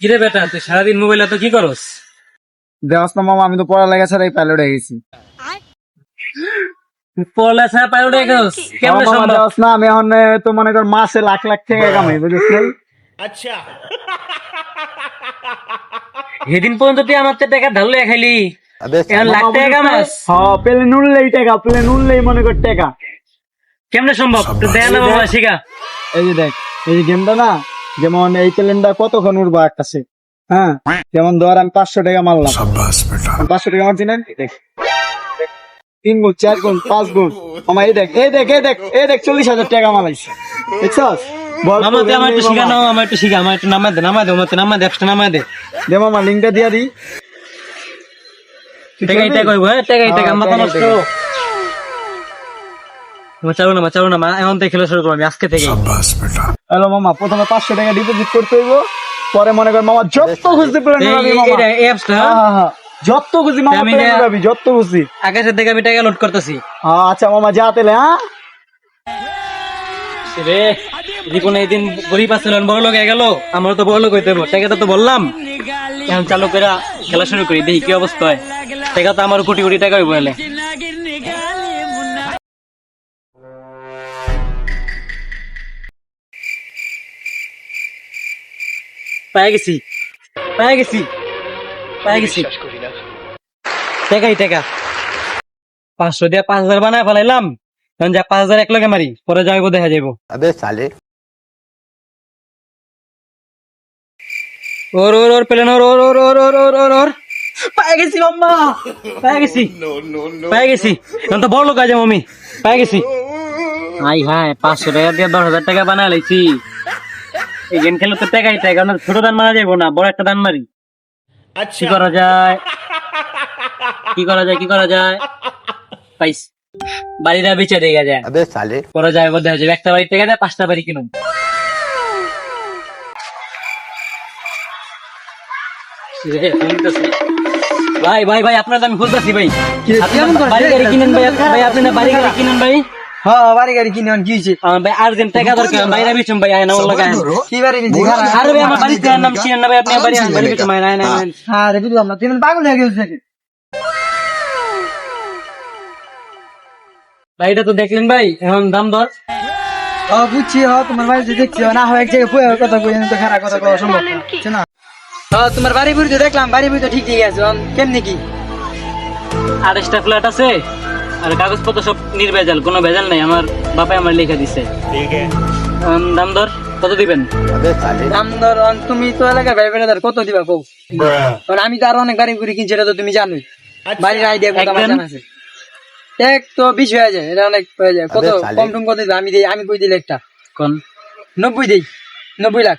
কিরে বেটা তুই সারাদিন মোবাইলে তো কি করস? দেওয়াস না মামা আমি তো পড়ালেখা ছাড়াই পাইলট হয়ে গেছি। পড়ালেখা পাইলট হয়ে গেছস? কেমনে সম্ভব? দেওয়াস না আমি এখন তো মনে কর মাসে লাখ লাখ টাকা কামাই বুঝিস নাই সেদিন পর্যন্ত তুই আমার তো টাকা ঢাললে খাইলি এখন লাখ টাকা কামাস। হ্যাঁ পেলে নুনলেই টাকা পেলে নুনলেই মনে কর টাকা। কেমনে সম্ভব? না বাবা শিখা। এই যে দেখ এই যে গেমটা না যেমন এই প্লেনটা কতক্ষণ উঠবো একটাছে হ্যাঁ? যেমন ধর আমি পাঁচশো টাকা মারলাম। পাঁচশো টাকা মারছি না? দেখ। তিন গুণ চার গুণ পাঁচ গুণ। আমার এই দেখ এই দেখ এই দেখ এই দেখ চল্লিশ হাজার টাকা মারাইছে। দেখছস? আমার একটু শিখা মামা। নাও আমার একটু শিখা আমার একটু দে দে আমার দে দে। দে মামা লিঙ্কটা দিয়া দিই টাকা এটা কইব হ্যাঁ টাকা এটা মাথা নষ্ট। মা চালু না মা চালু না মা এখন থেকে খেলা শুরু করব আমি আজকে থেকে। হ্যালো মামা প্রথমে পাঁচশো টাকা ডিপোজিট করতে হইব পরে মনে কর মামা যত হ্যাঁ, হ্যাঁ, হ্যাঁ। যত খুঁজি মামা যত খুঁজি আকাশের থেকে আমি টাকা লোড করতেছি। আচ্ছা মামা যা তেলে হ্যাঁ? রে জীবনে এদিন গরিব আসছিলেন বড় লোক গেল। আমার তো বড় লোক হইতে টাকাটা তো বললাম। এখন চালু করে খেলা শুরু করি দেখি কি অবস্থা হয়। টাকা তো আমার কোটি কোটি টাকা হইব পায়ে গেছি। পায়ে গেছি। পায়ে গেছি। টেকাই টেকা পাঁচশো দিয়া পাঁচ হাজার বানায় ফেলাইলাম। এখন যা পাঁচ হাজার এক মারি পরে যাইব দেখা যাইব। আবে সালে ওর ওর ওর পেলেন ওর ওর ওর ওর ওর ওর ওর ওর। পায়ে গেছি অম্মা পায়ে গেছি। পায়ে গেছি। এখন তো বড় লোক আছে মমি পায়ে গেছি। আই হাই পাঁচশো টাকা দিয়ে দশ হাজার টাকা বানায় লাইছি। এই গেম খেলে তো টাকাই টাকা ছোট দান মারা যাব না বড় একটা দান মারি। আচ্ছা। কি করা যায়? কি করা যায় কি করা যায়? পাইস। বাড়িটা বেঁচে দেখা যায়। করা যায় বোধ হয় একটা বাড়ি থেকে যায় পাঁচটা বাড়ি কিনুন ভাই ভাই ভাই আপনার আমি খুলতেছি ভাই। বাড়ি কিনেন ভাই? ভাই আপনি না বাড়ি গাড়ি কিনেন ভাই? হ্যাঁ বাড়ি গাড়ি কিনে কি হয়েছে ভাই আর্জেন্ট টাকা দরকার কি বাড়ি কিনছি আরে ভাই আমার বাড়িতে নাম চিনেন না ভাই আপনি বাড়ি বাড়ি বিচুম আয় না না হ্যাঁ রে বুঝলাম না পাগল হয়ে গেছিস ভাই এটা তো দেখলেন ভাই এখন দাম দর। ও বুঝছি হ তোমার বাড়িতে দেখছি না হয় এক জায়গায় পুয়ে কথা কই তো খারাপ কথা কওয়া সম্ভব না। তোমার বাড়ি বুড়ি তো দেখলাম বাড়ি বুড়ি তো ঠিক ঠিক আছে কেমনি কি? আড়াইশটা ফ্ল্যাট আছে। আর কাগজপত্র সব নির্ভেজাল কোনো ভেজাল নাই আমার বাপাই আমার লিখে দিছে। দাম দর কত দিবেন? দাম দর তুমি তো এলাকা ভাই বোনেদের কত দিবা কৌ কারণ আমি তো আরও অনেক গাড়ি ঘুরি কিনছি এটা তো তুমি জানোই। আচ্ছা। বাড়ির আইডিয়া কত আমার জানা আছে। এক তো বিশ হয়ে যায় এটা অনেক হয়ে যায়। কত? কম টুম কত আমি দিই আমি কই দিলে একটা? কোন? নব্বই দিই নব্বই লাখ।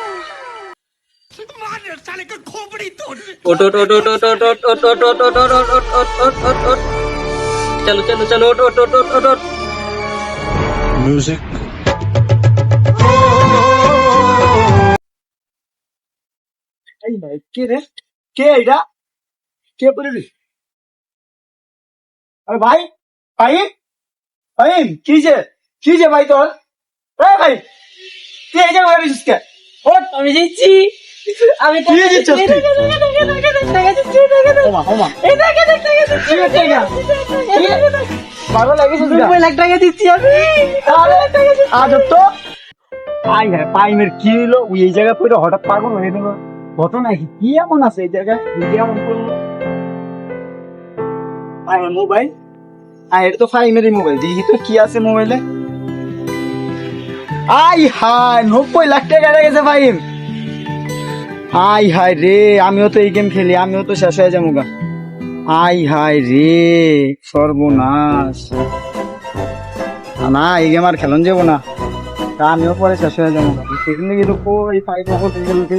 চলো চলো চলো ওট ওট ওট ওট ওট ওট এই ভাই কে রে কে এটা কে পড়লি আরে ভাই ভাই ভাই কি যে কি যে ভাই তোর ভাই কে এই জায়গায় কে ওঠ আমি দিচ্ছি আমি কি কি এমন আছে এই মোবাইল? তো মোবাইল। তো কি আছে মোবাইলে। আই হায় নব্বই লাখ টাকা গেছে ফাইম। আই হায় রে, আমিও তো এই গেম খেলি, আমিও তো শেষ হয়ে যাব গা। আই হায় রে, সর্বনাশ। না এই গেম আর খেলন যাব না। তা আমিও পরে শেষ হয়ে যাব সেখানে কিন্তু কই ফাইভ খেলতে